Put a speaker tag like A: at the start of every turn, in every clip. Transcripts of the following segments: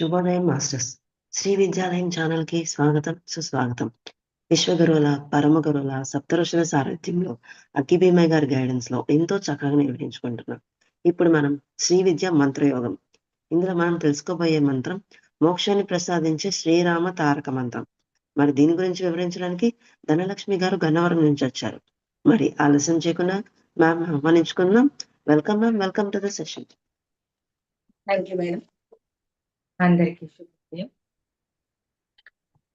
A: శుభోదయం మాస్టర్స్. శ్రీ విద్యాలయం ఛానల్కి స్వాగతం సుస్వాగతం. విశ్వగురువుల పరమ గురువుల సప్తరుషుల సారథ్యంలో అక్కిభీమయ్య గారి గైడెన్స్లో ఎంతో చక్కగా నిర్వహించుకుంటున్నాం. ఇప్పుడు మనం శ్రీ విద్య మంత్రయోగం. ఇందులో మనం తెలుసుకోబోయే మంత్రం మోక్షాన్ని ప్రసాదించే శ్రీరామ తారక మంత్రం. మరి దీని గురించి వివరించడానికి ధనలక్ష్మి గారు గన్నవరం నుంచి వచ్చారు. మరి ఆలస్యం చేయకుండా ma'am ఆహ్వానించుకుందాం welcome ma'am welcome to the session
B: thank you madam అందరికీ శుభోదయం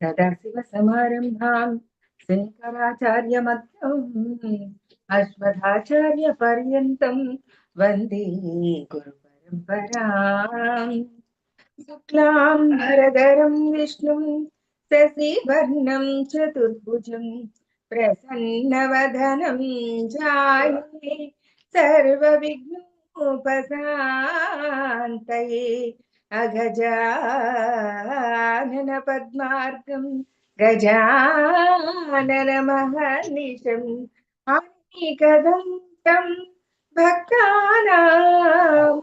B: సదాశివ సమారంభాం శంకరాచార్య మధ్యం అశ్వథాచార్య పర్యంతం వందే గురు పరంపరాం శుక్లాం భరధరం విష్ణుం శశివర్ణం చతుర్భుజం ప్రసన్నవదనం జాయే సర్వ अगजाननपद्मार्गं गजाननमहर्निशम् आनिकदन्तं भक्तानां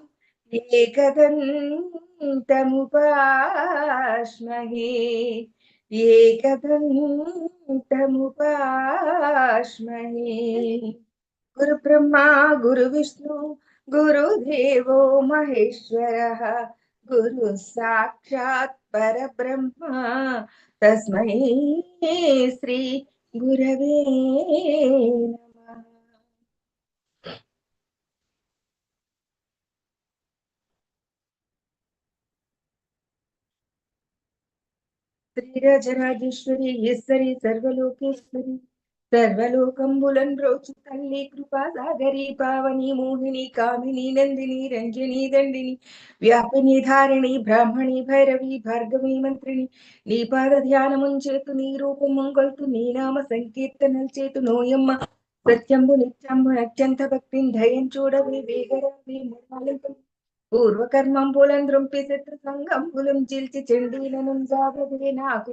B: एकदन्तमुपास्महे एकदन्तमुपास्महे गुरुब्रह्मा गुरुविष्णु गुरुदेवो महेश्वरः गुरु साक्षात् परब्रह्मा। तस्मै श्री गुरवे नमः। श्रीराजराजेश्वरी ईश्वरी सर्वलोकेश्वरी। గురవే సర్వలోకంబులన్ బ్రోచు తల్లి కృపా సాగరి పావని మోహిని కామిని నందిని రంజని దండిని వ్యాపిని ధారిణి బ్రాహ్మణి భైరవి భార్గవి మంత్రిని నీ పాద ధ్యానముంచేతు నీ రూపం మంగొల్తు నీ నామ సంకీర్తనలు చేతు నోయమ్మ. సత్యంబు నిత్యంబు అత్యంత భక్తిని దయం చూడవి వేగరవి పూర్వకర్మం పూర్వకర్మంబులం ద్రుంపి శత్రు సంగం సంగంబులం చిల్చి చెండీలను జాగదే నాకు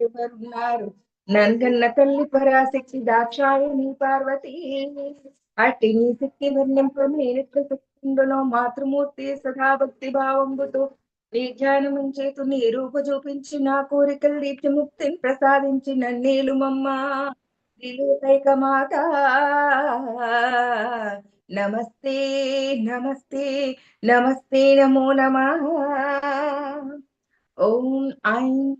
B: ఎవరున్నారు నన్గన్న తల్లి పరాశక్తి దాక్షాయణి పార్వతి. అట్టి నీ శక్తి వర్ణింపు నేనెట్ల మాతృమూర్తి సదా భక్తి భావంబుతో నీ జ్ఞానం చేతు నీ రూప చూపించి నా కోరికలు దీప్తి ముక్తిని ప్రసాదించి నన్నేలు మమ్మ. మాత నమస్తే నమస్తే నమస్తే నమో నమ. ఓం ఐం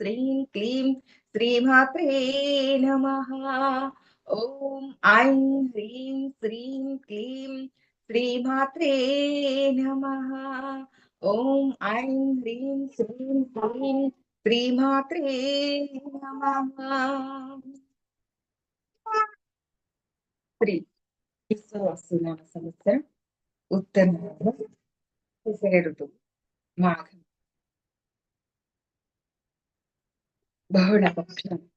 B: శ్రీం క్లీం శ్రీమాత్రే నమ ఓం ఐం హ్రీం శ్రీం క్లీం శ్రీమాత్రే నమ ఓం ఐం హ్రీం శ్రీం క్లీం శ్రీమాత్రే నమ శ్రీ విశ్వవస్తునామ సంవత్సరం ఉత్తరాయణం దసర ఋతువు మాఘం Böyle bakıyorum.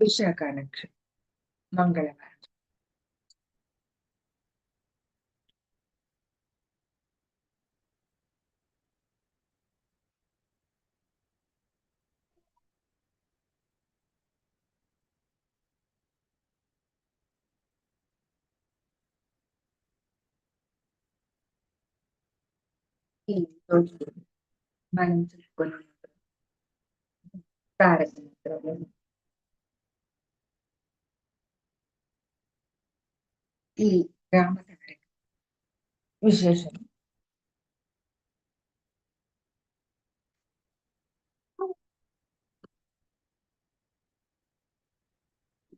B: Bir şey yakarlık. Mangala. ఈ రోజు మనం చెప్పుకున్న తారక మంత్రము ఈ రామ తారక విశేషం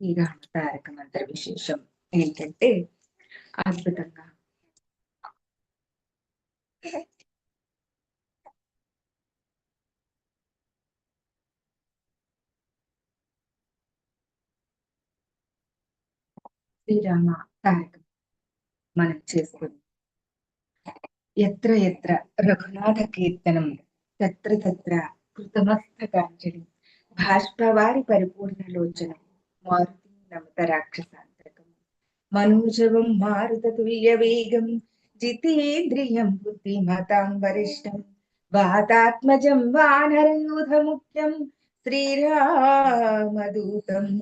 B: ఈ రామ తారక మంత్ర విశేషం ఏంటంటే అద్భుతంగా శ్రీరామ? తారకం మనం చేసుకుని ఎత్ర ఎత్ర రఘునాథ కీర్తనం. తత్ర తత్ర కృతమస్తకాంజలి. భాష్పవారి పరిపూర్ణ లోచనం. మారుతి నమత రాక్షసాంతకం. మనోజవం మారుత తుల్య వేగం. జితేంద్రియం బుద్ధిమతాం వరిష్టం. వాతాత్మజం వానరయూధ ముఖ్యం శ్రీరామదూతం.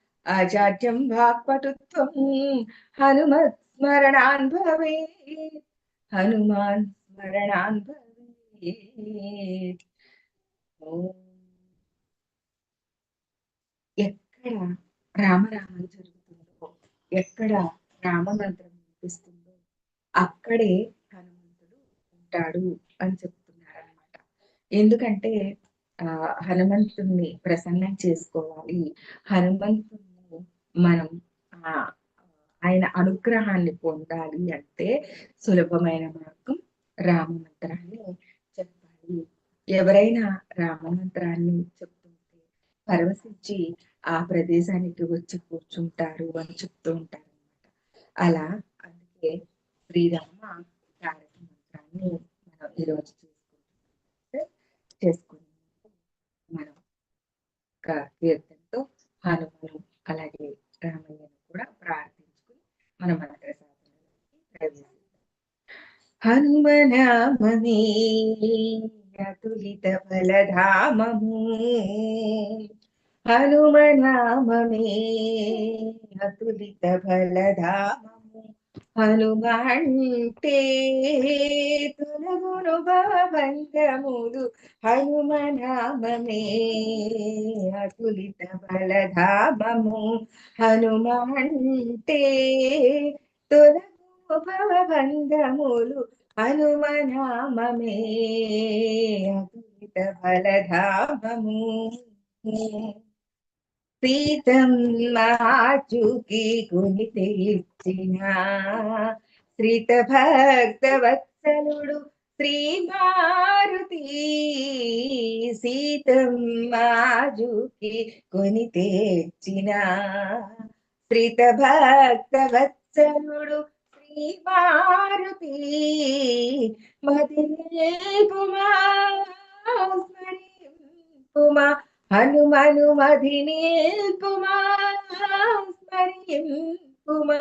B: అజాడ్యం వాక్పటుత్వం హనుమత్ స్మరణాన్ భవే. హనుమాన్ స్మరణాన్ భవే. ఎక్కడ రామనామం జరుగుతుందో ఎక్కడ రామమంత్రం వినిపిస్తుందో అక్కడే హనుమంతుడు ఉంటాడు అని చెప్తున్నారనమాట ఎందుకంటే ఆ హనుమంతుణ్ణి ప్రసన్నం చేసుకోవాలి. హనుమంతుణ్ణి మనం ఆ ఆయన అనుగ్రహాన్ని పొందాలి అంటే సులభమైన మార్గం రామమంత్రాన్ని చెప్పాలి. ఎవరైనా రామమంత్రాన్ని చెప్తుంటే పరవశించి ఆ ప్రదేశానికి వచ్చి కూర్చుంటారు అని చెప్తూ ఉంటారు అనమాట అలా అందుకే శ్రీరామ తారక మంత్రాన్ని మనం ఈరోజు చేసుకుంటున్నాం. చేసుకుని మనం కీర్తనతో హనుమను అలాగే రామయ్యను కూడా ప్రార్థించుకుని మనం మంత్ర సాధనలోకి ప్రవేశిద్దాం హనుమనామమే అతులిత బలధామము హనుమనామమే అతులిత ఫలధామము హనుమంటే తులగును హనుమనామే అతులిత బలధామము హనుమంటే. తులగు భవంగములు హనుమనామే అతులిత బలధామము. ప్రీతం మాచుకి కొని తెచ్చిన శ్రీత భక్త శ్రీమారుతి సీతమ్మాజుకి కొని తెచ్చిన శ్రీత భక్త వత్సలుడు శ్రీమారుతి మదిలే కుమా స్మరింపుమా హనుమను మధినిల్పుమా స్మరింపుమా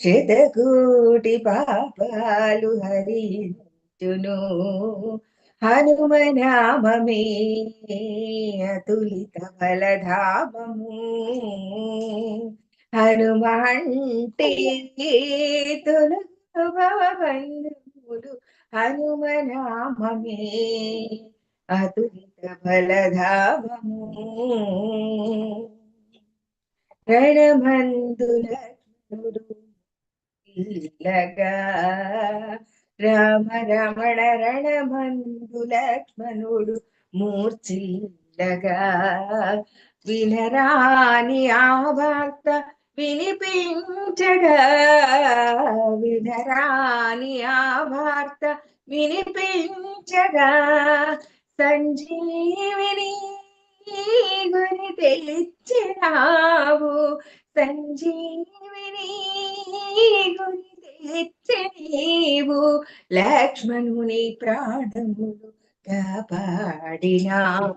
B: శతకోటి పాపాలు హరి హరించును హనుమనామే అతులిత బలధామము. హనుమంటే తొలగు భవబంధములు హనుమనామమే అతులిత బలధామము. రణమందుల ఇల్లగా రామ రమణ రణమందు లక్ష్మణుడు మూర్చిల్లగా వినరాని ఆ భక్త వినిపించగా. వినరాని ఆ వార్త వినిపించగా. సంజీవిని గురి తెచ్చినావు. సంజీవిని గురి నీవు లక్ష్మణుని ప్రాణములు కాపాడినావు.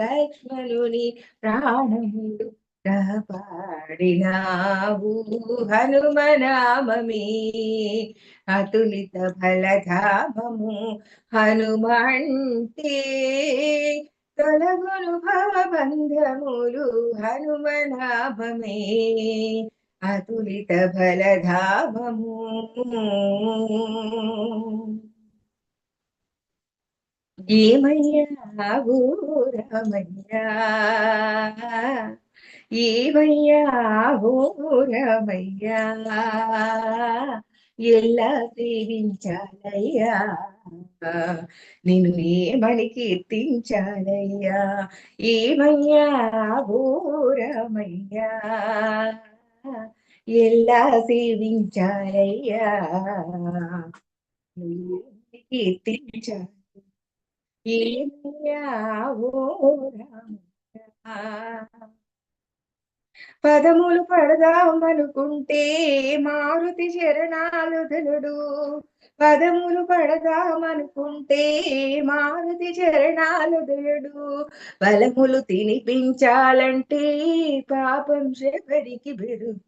B: లక్ష్మణుని ప్రాణములు కాపాడినావు. హనుమనామమే అతులిత బలధామము హనుమంటే తొలగును భవబంధములు హనుమనాభమే అతులిత బలధామము ఏమయ్యా ఓ రమయ్యా ఏమయ్యా రమయ్యా ఎలా సేవించాలయ్యా? నేను ఏమని కీర్తించాలయ్యా. ఏమయ్యా ఘోరమయ్యా ఎలా సేవించాలయ్యా నువ్వు కీర్తించాలి ఏమయ్యా ఓ రామయ్యా పదములు పడదామనుకుంటే మారుతి చరణాలు పదములు పడదామనుకుంటే మారుతి చరణాలు ధనుడు బలములు తినిపించాలంటే పాపం శబరికి బెదురు.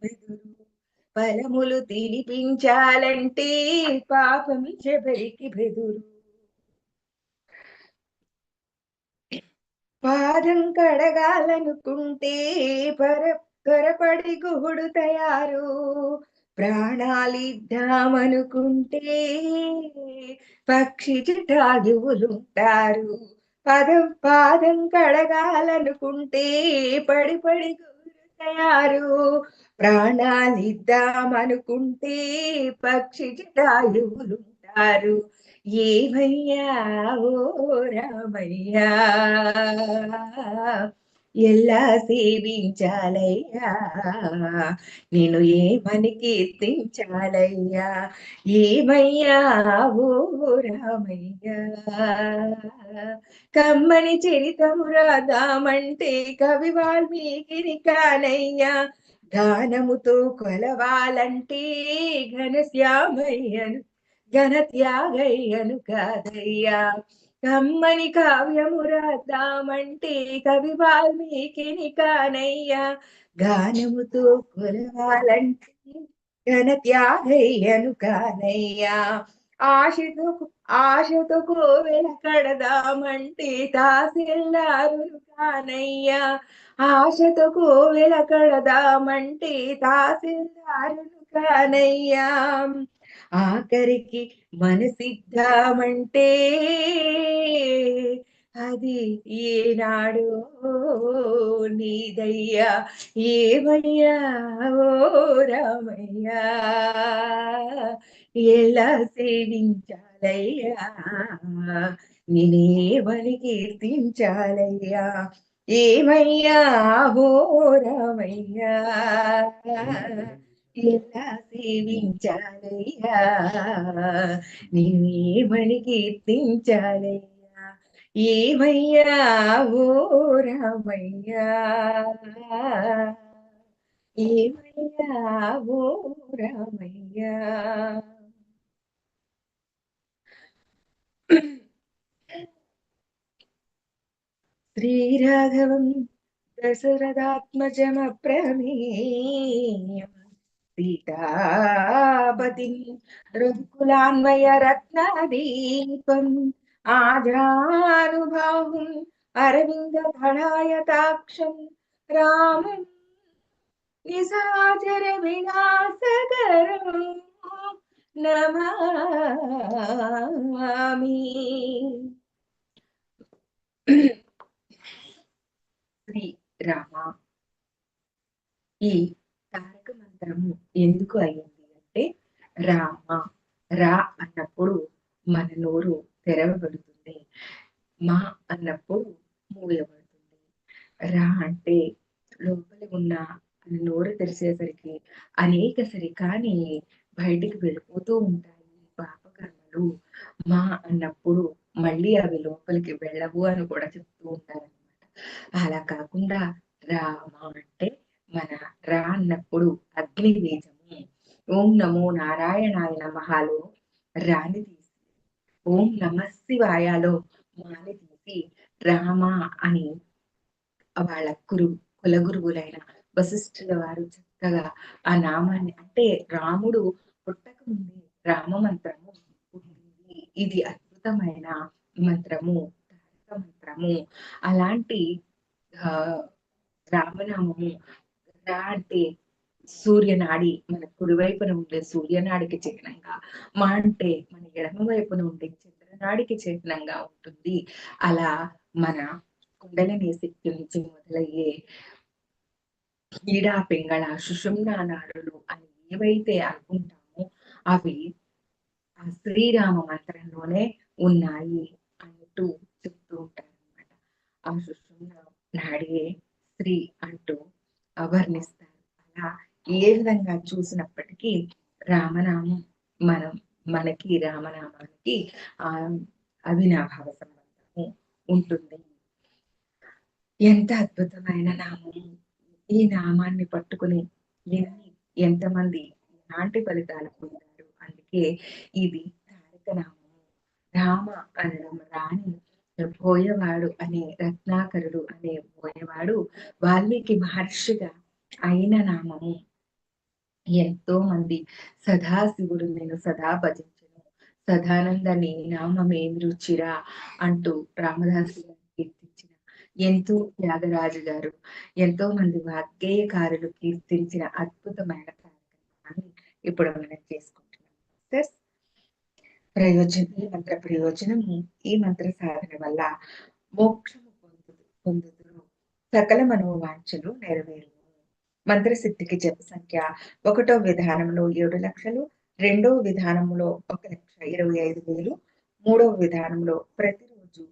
B: బలములు తినిపించాలంటే పాపం శబరికి బెదురు. పాదం కడగాలనుకుంటే పర త్వరపడి గుహుడు తయారు. ప్రాణాలిద్దామనుకుంటే పక్షి చిటాయువులుంటారు పదం పాదం కడగాలనుకుంటే పడి పడి తయారు ప్రాణాలిద్దామనుకుంటే పక్షి చిటాయువులుంటారు ఏమయ్యా ఓ రామయ్యా? ఎలా సేవించాలయ్యా? నేను ఏమని కీర్తించాలయ్యా? ఏమయ్యా ఓ రామయ్యా? కమ్మని చరితము రాదామంటే కవి వాల్మీకిని కానయ్యా. గానముతో కొలవాలంటే ఘనశ్యామయ్యను ఘనత్యాగయ్యను కాదయ్యా. కమ్మని కావ్యము రాద్దామంటే కవి వాల్మీకిని కానయ్యా గానముతో కొలవాలంటే ఘనత్యాగయ్యను కానయ్యా. ఆశతో ఆశతో కోవెల కడదామంటే తాసిల్లారును కానయ్యా. ఆశతో కోవెల కడదామంటే తాసిల్లారును కానయ్యా. ఆఖరికి మనసిద్దామంటే అది ఏనాడు నీదయ్యా ఏమయ్యా ఓ రామయ్యా ఎలా సేవించాలయ్యా నేనేమని కీర్తించాలయ్యా ఏమయ్యా ఓ రామయ్యా. ఎలా సేవించాలయ్యా? నిన్నేమని కీర్తించాలయ్యా? ఏమయ్యా ఓ రామయ్యా? ఏమయ్యా ఓ రామయ్యా? శ్రీరాఘవం దశరథాత్మజమ ప్రమేయం సీతాపతిం రఘుకులాన్వయ రత్నదీపం ఆజానుభావం అరవింద ధనాయతాక్షం రామం నిసాచర వినాశకరం నమామి శ్రీ రామ ఈ తారక ఎందుకు అయింది అంటే రామ రా అన్నప్పుడు మన నోరు తెరవబడుతుంది. మా అన్నప్పుడు మూయబడుతుంది. రా అంటే లోపల ఉన్న నోరు తెరిచేసరికి అనేక సరికాని బయటికి వెళ్ళిపోతూ ఉంటాయి పాపకర్మలు. మా అన్నప్పుడు మళ్ళీ అవి లోపలికి వెళ్ళవు అని కూడా చెప్తూ ఉంటారనమాట అలా కాకుండా రామ అంటే మన రా అన్నప్పుడు అగ్ని బీజము. ఓం నమో నారాయణాయ నమహాలో రాని తీసి ఓం నమ శివాయలో మాని తీసి రామ అని వాళ్ళ గురు కులగురువులైన వశిష్ఠుల వారు చక్కగా ఆ నామాన్ని అంటే రాముడు పుట్టక ముందే రామ మంత్రము ఇది అద్భుతమైన మంత్రము తారక మంత్రము. అలాంటి ఆ రామనామము అంటే సూర్యనాడి మన కుడివైపున ఉండే సూర్యనాడికి చిహ్నంగా మా అంటే మన ఎడమ వైపున ఉండే చంద్రనాడికి చిహ్నంగా ఉంటుంది. అలా మన కుండలిని శక్తి నుంచి మొదలయ్యే ఈడా పింగళ సుషుమ్న నాడులు అని ఏవైతే అనుకుంటామో అవి ఆ శ్రీరామ మంత్రంలోనే ఉన్నాయి అంటూ చెప్తూ ఉంటారు అనమాట ఆ సుషుమ్న నాడియే శ్రీ అంటూ వర్ణిస్తారు అలా ఏ విధంగా చూసినప్పటికీ రామనామం మనం మనకి రామనామానికి ఆ అవినాభావ సంబంధము ఉంటుంది. ఎంత అద్భుతమైన నామం ఈ నామాన్ని పట్టుకుని ఎన్ని ఎంతమంది ఎలాంటి ఫలితాలు పొందారు? అందుకే ఇది తారక నామము. రామ అనడం రాణి పోయేవాడు అనే రత్నాకరుడు అనే అనేవాడు వాల్మీకి మహర్షిగా అయిన నామము. ఎంతో మంది సదాశివుడు నేను సదా భజించను. సదానందని నామమే రుచిరా అంటూ రామదాసు కీర్తించిన ఎంతో త్యాగరాజు గారు ఎంతో మంది వాగ్గేయకారులు కీర్తించిన అద్భుతమైన కార్యక్రమాన్ని ఇప్పుడు మనం చేసుకుంటున్నాం. ప్రయోజనం ఈ మంత్ర ప్రయోజనము ఈ మంత్ర సాధన వల్ల మోక్షము పొందు పొందు సకల మనోవాంఛలు నెరవేరు. మంత్రసిద్ధికి జప సంఖ్య ఒకటో విధానంలో ఏడు లక్షలు రెండో విధానంలో ఒక లక్ష ఇరవై ఐదు వేలు మూడవ విధానంలో ప్రతిరోజు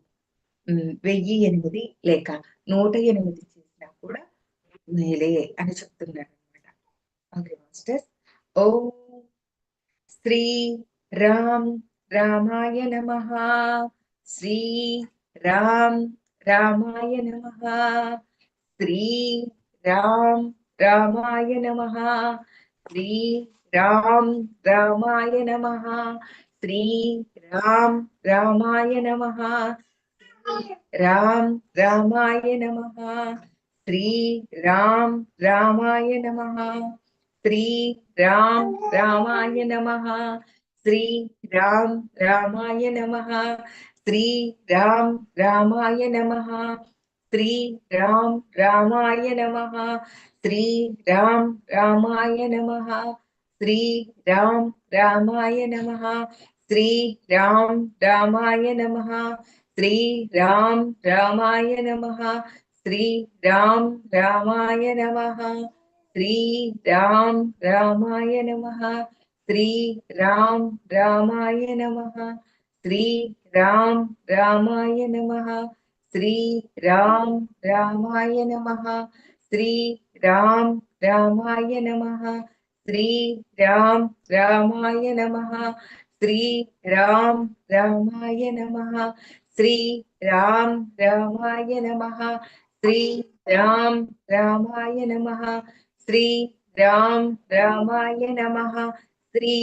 B: వెయ్యి ఎనిమిది లేక నూట ఎనిమిది చేసినా కూడా మేలే అని చెప్తున్నారు అనమాట ఓకే మాస్టర్స్ ఓ శ్రీ రామ్ రామాయ నమ. శ్రీ రామ్ రామాయ నమ. శ్రీ రామ్ రామాయ నమ. శ్రీ రామ్ రామాయ నమ. శ్రీ రామ్ రామాయ నమ. రామ్ రామాయ నమ. శ్రీ రామ్ రామాయ నమ. శ్రీ రామ్ రామాయ నమ. శ్రీ రామ్ రామాయ నమ. శ్రీ రామ్ రామాయ నమ శ్రీ రామ్ రామాయ నమ శ్రీ రామ్ రామాయ నమ శ్రీ రామ్ రామాయ నమ శ్రీ రామ్ రామాయ నమ శ్రీ రామ్ రామాయ నమ శ్రీ రామ్ రామాయ నమ శ్రీ రామ్ రామాయ నమ శ్రీ రామ్ రామాయ నమ శ్రీ రామ్ రామాయ నమ శ్రీ రామ్ రామాయ నమ శ్రీ రామ్ రామాయ నమ శ్రీ రామ్ రామాయ నమ శ్రీ రామ్ రామాయ నమ శ్రీ రామ్ రామాయ నమ శ్రీ రామ్ రామాయ నమ శ్రీ రామ్ రామాయ నమ శ్రీ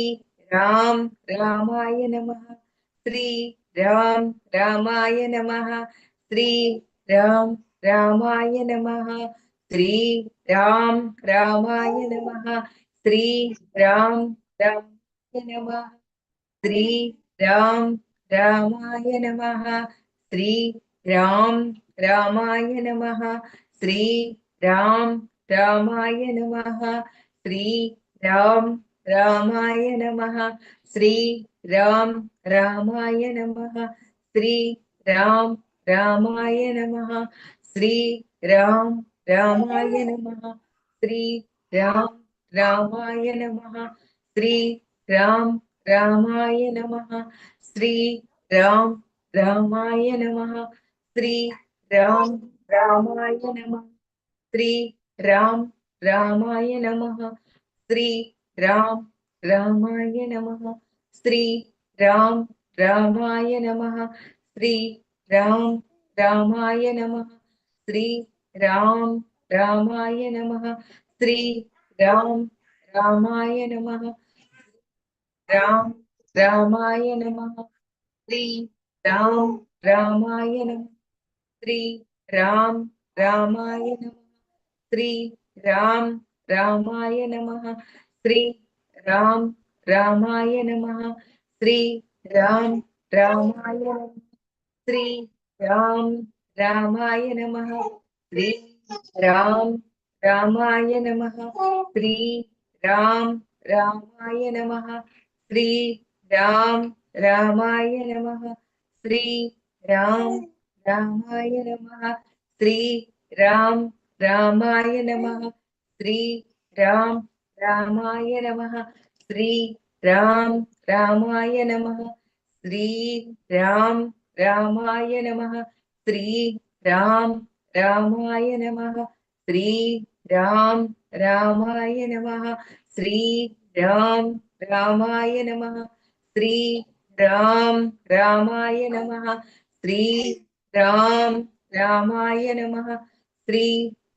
B: రామ్ రామాయ నమ శ్రీ రామ్ రామాయ నమ శ్రీ రామ్ రామాయ నమ శ్రీ రామ్ రామాయ నమ శ్రీ రామ్ రామాయ నమ శ్రీ రామ్ రామాయ నమ శ్రీ రామ్ రామాయ నమ శ్రీ రామ్ రామాయ నమ శ్రీ రామ్ రామాయ నమ శ్రీ రామ్ రామాయ నమ శ్రీ రామ్ రామాయ నమ శ్రీ రామ్ రామాయ నమ శ్రీ రామ్ రామాయ నమ శ్రీ రామ్ రామాయ నమ శ్రీ రామ్ రామాయ నమ శ్రీ రామ్ రామాయ నమ శ్రీ రామ్ రామాయ నమ శ్రీ రామ్ రామాయ నమ श्री राम रामाय नमः। श्री राम रामाय नमः। श्री राम रामाय नमः। श्री राम रामाय नमः। राम रामाय नमः। श्री राम रामाय नमः। श्री राम रामाय नमः। श्री राम रामाय नमः। श्री राम రామాయ నమ శ్రీ రామ్ రామాయ నమ శ్రీ రామ్ రామాయ నమ శ్రీ రామ్ రామాయ నమ శ్రీ రామ్ రామాయ నమ శ్రీ రామ్ రామాయ నమ శ్రీ రామ్ రామాయ నమ శ్రీ రామ్ రామాయ నమ శ్రీ రామ్ రామాయ నమ శ్రీ రామ్ రామాయ నమ శ్రీ రామ్ రామాయ నమ శ్రీ రామ్ రామాయ నమ శ్రీ రామ్ రామాయ నమ శ్రీ రామ్ రామాయ నమ శ్రీ రామ్ రామాయ నమ శ్రీ రామ్ రామాయ నమ శ్రీ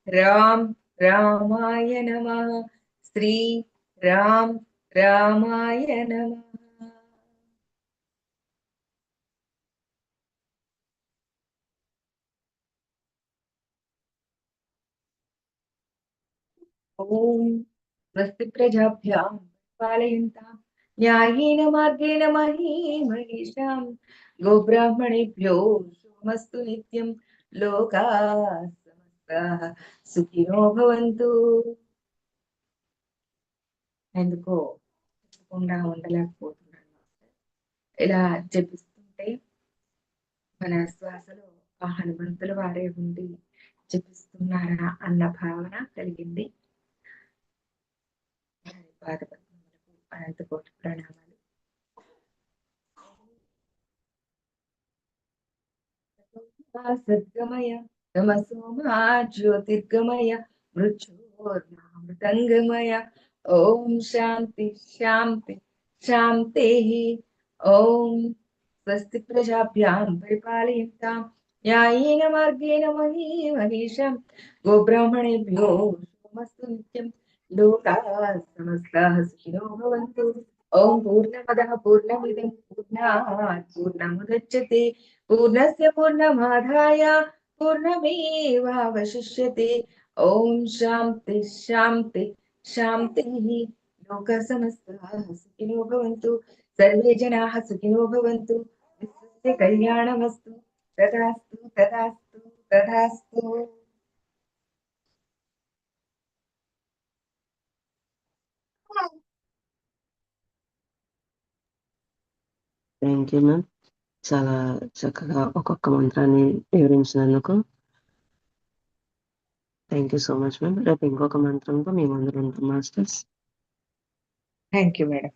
B: రామ్ రామాయ నమ శ్రీ రామ్ రామాయ నమ ఓం స్వస్తి ప్రజాభ్యాం పాలయంతాం. న్యాయేన మార్గేణ మహీ మహిషాం గోబ్రాహ్మణేభ్యో శుభమస్తు నిత్యం లోకా సమస్తాః. సుఖినో భవంతు. ఎందుకో చెప్పకుండా ఉండలేకపోతున్నాను. ఇలా జపిస్తుంటే మన శ్వాసలో ఆ హనుమంతుల వారే ఉండి జపిస్తున్నారా అన్న భావన కలిగింది. పాదపద్మములకు ప్రణామాలు. సద్గమయ తమసోమా జ్యోతిర్గమయ మృత్యోర్మృతంగమయ ఓం శాంతి శాంతి శాంతే ఓం స్వస్తి ప్రజాభ్యాం పరిపాలయంతాం న్యాయేన మార్గేణ మహీ మహిషం గోబ్రాహ్మణేభ్యో శుభమస్తు నిత్యం లోకా సమస్తాః సుఖినో భవంతు ఓం పూర్ణమదః పూర్ణమిదం పూర్ణాత్ పూర్ణముదచ్యతే పూర్ణస్య పూర్ణమాదాయ పూర్ణమేవావశిష్యతే ఓం శాంతి శాంతి శాంతి లోక సమస్తాః సుఖినో భవంతు సర్వే జనాః సుఖినో భవంతు విశ్వస్య కళ్యాణమస్తు తదాస్తు తదాస్తు తదాస్తు
A: థ్యాంక్ యూ మ్యామ్ చాలా చక్కగా ఒక్కొక్క మంత్రాన్ని వివరించినందుకు thank you so much ma'am రేపు ఇంకొక మంత్రంతో మీ ముందు ఉంటాం మాస్టర్స్
B: థ్యాంక్ యూ మేడం